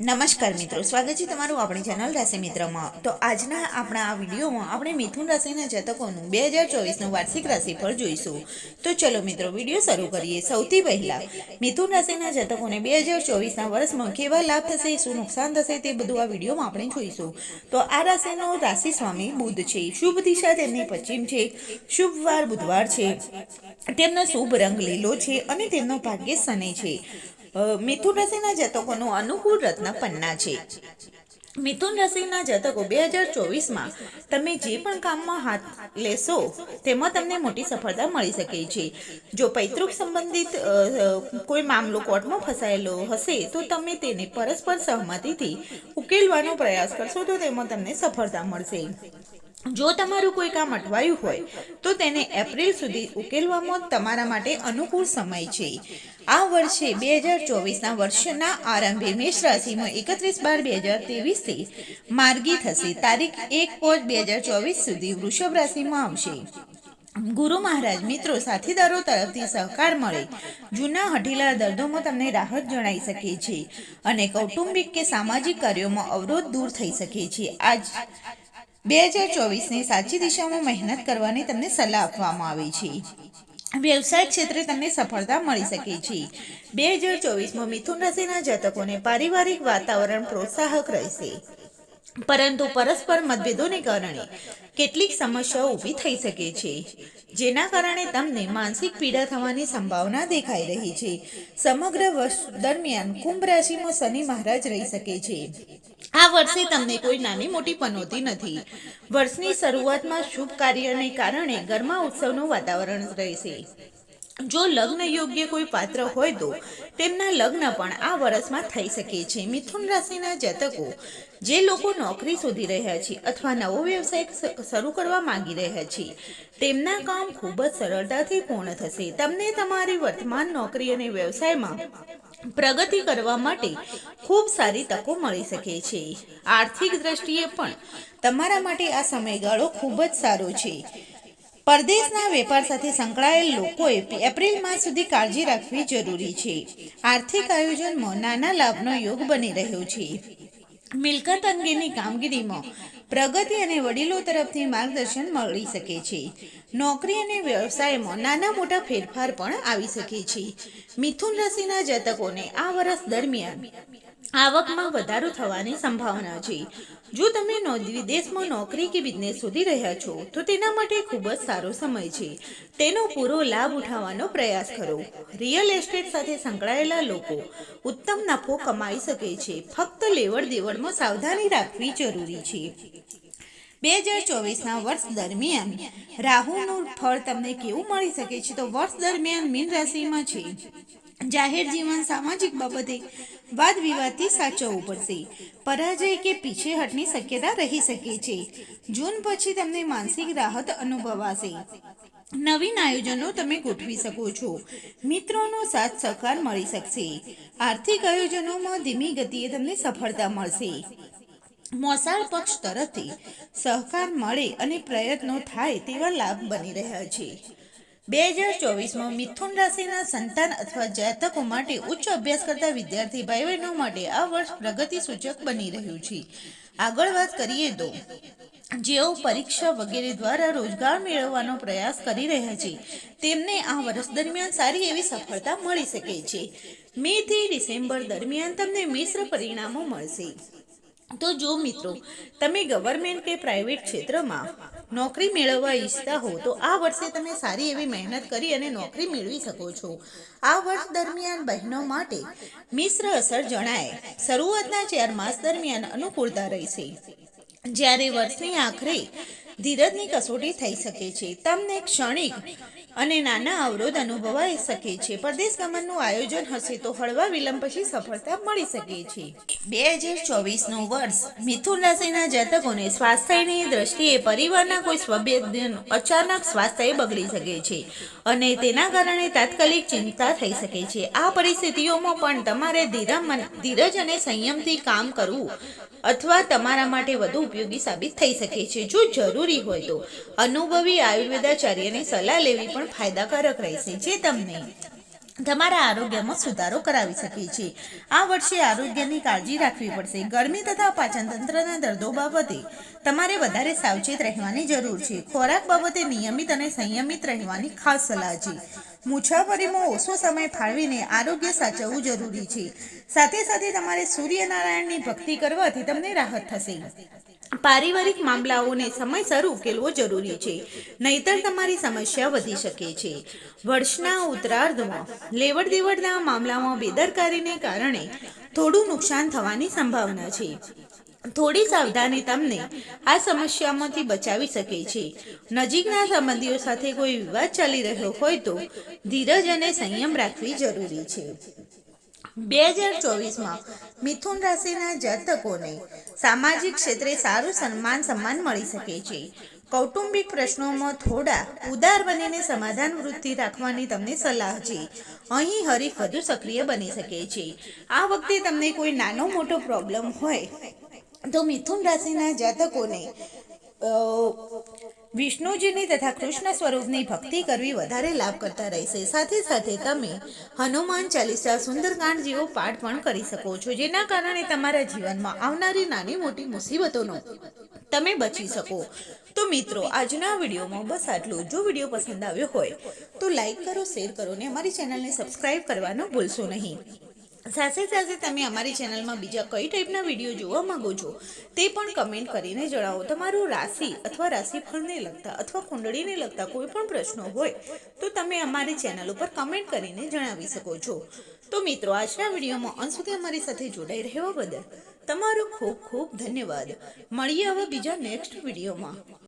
નમસ્કાર મિત્રો, સ્વાગત છે તમારું આપણી ચેનલ રાશિ મિત્રમાં. તો આજના આપણા આ વિડીયોમાં આપણે મિથુન રાશિના જાતકોનું બે હજાર ચોવીસનું વાર્ષિક રાશિફળ જોઈશું. તો ચલો મિત્રો, વીડિયો શરૂ કરીએ. સૌથી પહેલાં, મિથુન રાશિના જાતકોને બે હજાર ચોવીસના વર્ષમાં કેવા લાભ થશે, શું નુકસાન થશે તે બધું આ વિડીયોમાં આપણે જોઈશું. તો આ રાશિનો રાશિ સ્વામી બુધ છે. શુભ દિશા તેમની પશ્ચિમ છે. શુભ વાર બુધવાર છે. તેમનો શુભ રંગ લીલો છે અને તેમનો ભાગ્ય શનિ છે. મિથુન રાશિના જાતકોનું અનુકૂળ રત્ન પન્ના છે. મિથુન રાશિના જાતકો બે હજાર ચોવીસમાં તમે જે પણ કામમાં હાથ લેશો, તેમાં તમને મોટી સફળતા મળી શકે છે. જો પૈતૃક સંબંધિત કોઈ મામલો કોર્ટમાં ફસાયેલો હશે, તો તમે તેને પરસ્પર સહમતિથી ઉકેલવાનો પ્રયાસ કરશો, તો તેમાં તમને સફળતા મળશે. જો તમારું કોઈ કામ અટવાયું હોય, તો તેને એપ્રિલ સુધી ઉકેલવામાં તમારા માટે અનુકૂળ સમય છે. આ વર્ષે બે હજાર ચોવીસના વર્ષના આરંભે મેષ રાશિમાં એકત્રીસ બાર બે હજાર તેવીસથી માર્ગી થશે. તારીખ એક પાંચ બે હજાર ચોવીસ સુધી વૃષભ રાશિમાં આવશે. ગુરુ મહારાજ મિત્રો, સાથીદારો તરફથી સહકાર મળે. જૂના હઠીલા દર્દોમાં તમને રાહત જણાઈ શકે છે અને કૌટુંબિક કે સામાજિક કાર્યોમાં અવરોધ દૂર થઈ શકે છે. આજ બે હજાર ચોવીસની સાચી દિશામાં મહેનત કરવાની તમને સલાહ આપવામાં આવી છે. વ્યવસાય ક્ષેત્રે તમને સફળતા મળી શકે છે. બે હજાર ચોવીસમાં મિથુન રાશિના જાતકોને પારિવારિક વાતાવરણ પ્રોત્સાહક રહેશે. પરંતુ પરસ્પર મતભેદોને કારણે કેટલીક સમસ્યાઓ ઊભી થઈ શકે છે. જેના કારણે તમને માનસિક પીડા થવાની સંભાવના દેખાઈ રહી છે. સમગ્ર વર્ષ દરમિયાન કુંભ રાશિમાં શનિ મહારાજ રહી શકે છે. આ વર્ષે તમને કોઈ નાની મોટી પનોતી નથી. વર્ષની શરૂઆતમાં શુભ કાર્યને કારણે ઘરમાં ઉત્સવનું વાતાવરણ રહેશે. જો લગ્ન યોગ્ય કોઈ પાત્ર હોય તો તેમના લગ્ન પણ આ વર્ષમાં થઈ શકે છે. મિથુન રાશિના જાતકો, જે લોકો નોકરી શોધી રહ્યા છે અથવા નવો વ્યવસાય શરૂ કરવા માંગી રહ્યા છે, તેમના કામ ખૂબ જ સરળતાથી પૂર્ણ થશે. તમને તમારી વર્તમાન નોકરી અને વ્યવસાયમાં પ્રગતિ કરવા માટે ખૂબ સારી તકો મળી શકે છે. આર્થિક દ્રષ્ટિએ પણ તમારા માટે આ સમયગાળો ખૂબ જ સારો છે. પરદેશના વેપાર સાથે સંકળાયેલ લોકોએ એપ્રિલ માસ સુધી કાળજી રાખવી જરૂરી છે. આર્થિક આયોજનમાં નાના લાભનો યોગ બની રહ્યો છે. મિલકત અંગેની કામગીરીમાં પ્રગતિ અને વડીલો તરફથી માર્ગદર્શન મળી શકે છે. નોકરી અને વ્યવસાયમાં નાના મોટા ફેરફાર પણ આવી શકે છે. મિથુન રાશિના જાતકોને આ વર્ષ દરમિયાન આવકમાં વધારો થવાની સંભાવના છે. જો તમે વિદેશમાં નોકરી કે બિઝનેસ શોધી રહ્યા છો, તો તેના માટે ખૂબ જ સારો સમય છે. તેનો પૂરો લાભ ઉઠાવવાનો પ્રયાસ કરો. રિયલ એસ્ટેટ સાથે સંકળાયેલા લોકો ઉત્તમ નફો કમાઈ શકે છે. ફક્ત લેવડ દેવડમાં સાવધાની રાખવી જરૂરી છે. બે હજાર ચોવીસના વર્ષ દરમિયાન રાહુનું ફળ તમને કેવું મળી શકે છે? તો વર્ષ દરમિયાન મીન રાશિમાં છે. જાહેર જીવન સામાજિક બાબતે વાદ વિવાદથી સાચવવું પડશે. પરાજય કે પીછેહટની શક્યતા રહી શકે છે. જૂન પછી તમને માનસિક રાહત અનુભવાશે. નવીન આયોજનો તમે ગોઠવી શકો છો. મિત્રોનો સાથ સહકાર મળી શકશે. આર્થિક આયોજનોમાં ધીમી ગતિએ તમને સફળતા મળશે. મોસાળ પક્ષ તરફથી સહકાર મળે અને પ્રયત્નો થાય તેવા લાભ બની રહ્યા છે. બે હજાર ચોવીસમાં મિથુન રાશિના સંતાન અથવા જાતકો માટે ઉચ્ચ અભ્યાસ કરતા વિદ્યાર્થી ભાઈ બહેનો માટે આ વર્ષ પ્રગતિ સૂચક બની રહ્યું છે. આગળ વાત કરીએ તો, જેઓ પરીક્ષા વગેરે દ્વારા રોજગાર મેળવવાનો પ્રયાસ કરી રહ્યા છે, તેમને આ વર્ષ દરમિયાન સારી એવી સફળતા મળી શકે છે. મે થી ડિસેમ્બર દરમિયાન તમને મિશ્ર પરિણામો મળશે. તો જો મિત્રો, તમે ગવર્મેન્ટ કે પ્રાઇવેટ ક્ષેત્રમાં નોકરી મેળવવા ઈચ્છતા હો, તો આ વર્ષે તમે સારી એવી મહેનત કરી અને નોકરી મેળવી શકો છો. આ વર્ષ દરમિયાન બહેનો માટે મિશ્ર અસર જણાય. શરૂઆતના ચાર માસ દરમિયાન અનુકૂળતા રહેશે. જ્યારે વર્ષની આખરે ધીરજની કસોટી થઈ શકે છે. તમને ક્ષણિક અને નાના અવરોધ અનુભવાઈ શકે છે. પરદેશ ગમનનું આયોજન હશે તો હળવા વિલંબ પછી સફળતા મળી શકે છે. બે હજાર ચોવીસનું વર્ષ. મિથુન રાશિના જાતકોને સ્વાસ્થ્યની દ્રષ્ટિએ પરિવારના કોઈ સભ્યનું અચાનક સ્વાસ્થ્ય બગડી શકે છે અને તેના કારણે તાત્કાલિક ચિંતા થઈ શકે છે. આ પરિસ્થિતિઓમાં પણ તમારે ધીરા ધીરજ અને સંયમથી કામ કરવું અથવા તમારા માટે વધુ ઉપયોગી સાબિત થઈ શકે છે. જો જરૂરી હોય તો અનુભવી આયુર્વેદાચાર્યની સલાહ લેવી પણ ફાયદાકારક રહેશે જે તમને તમારા આરોગ્યમાં સુધારો કરાવી શકે છે. આ વર્ષે આરોગ્યની કાળજી રાખવી પડશે. ગરમી તથા પાચનતંત્રના દર્દો બાબતે તમારે વધારે સાવચેત રહેવાની જરૂર છે. ખોરાક બાબતે નિયમિત અને સંયમિત રહેવાની ખાસ સલાહ છે. મુસાફરીમાં ઓછો સમય ફાળવીને આરોગ્ય સાચવવું જરૂરી છે. સાથે સાથે તમારે સૂર્યનારાયણની ભક્તિ કરવાથી તમને રાહત થશે. પારિવારિક મામલાઓને સમયસર ઉકેલવો જરૂરી છે. નહીતર તમારી સમસ્યા વધી શકે છે. વર્ષના ઉત્તરાર્ધમાં લેવડ દેવડના મામલામાં બેદરકારીને કારણે થોડું નુકસાન થવાની સંભાવના છે. થોડી સાવધાની તમને આ સમસ્યામાંથી બચાવી શકે છે. નજીકના સંબંધીઓ સાથે કોઈ વિવાદ ચાલી રહ્યો હોય તો ધીરજ અને સંયમ રાખવી જરૂરી છે. બે હજાર ચોવીસમાં મિથુન રાશિના જાતકોને સામાજિક ક્ષેત્રે સારું સન્માન સન્માન મળી શકે છે. કૌટુંબિક પ્રશ્નોમાં થોડા ઉદાર બનીને સમાધાન વૃત્તિ રાખવાની તમને સલાહ છે. અહીં હરીફ વધુ સક્રિય બની શકે છે. આ વખતે તમને કોઈ નાનો મોટો પ્રોબ્લેમ હોય તો મિથુન રાશિના જાતકોને વિષ્ણુજીની તથા કૃષ્ણ સ્વરૂપની ભક્તિ કરવી વધારે લાભ કરતા રહેશે. સાથે સાથે તમે હનુમાન ચાલીસા સુંદરકાંડ જેવો પાઠ પણ કરી શકો છો, જેના કારણે તમારા જીવનમાં આવનારી નાની મોટી મુસીબતોનો તમે બચી શકો. તો મિત્રો, આજના વિડીયોમાં બસ આટલું. જો વીડિયો પસંદ આવ્યો હોય તો લાઈક કરો, શેર કરો ને અમારી ચેનલને સબસ્ક્રાઈબ કરવાનું ભૂલશો નહીં. સાથે સાથે તમે અમારી ચેનલમાં બીજા કઈ ટાઈપના વીડિયો જોવા માંગો છો તે પણ કમેન્ટ કરીને જણાવો. તમારું રાશિ અથવા રાશિફળને લગતા અથવા કુંડળીને લગતા કોઈ પણ પ્રશ્નો હોય તો તમે અમારી ચેનલ ઉપર કમેન્ટ કરીને જણાવી શકો છો. તો મિત્રો, આજના વિડીયોમાં અંત સુધી અમારી સાથે જોડાઈ રહેવા બદલ તમારો ખૂબ ખૂબ ધન્યવાદ. મળીએ હવે બીજા નેક્સ્ટ વિડીયોમાં.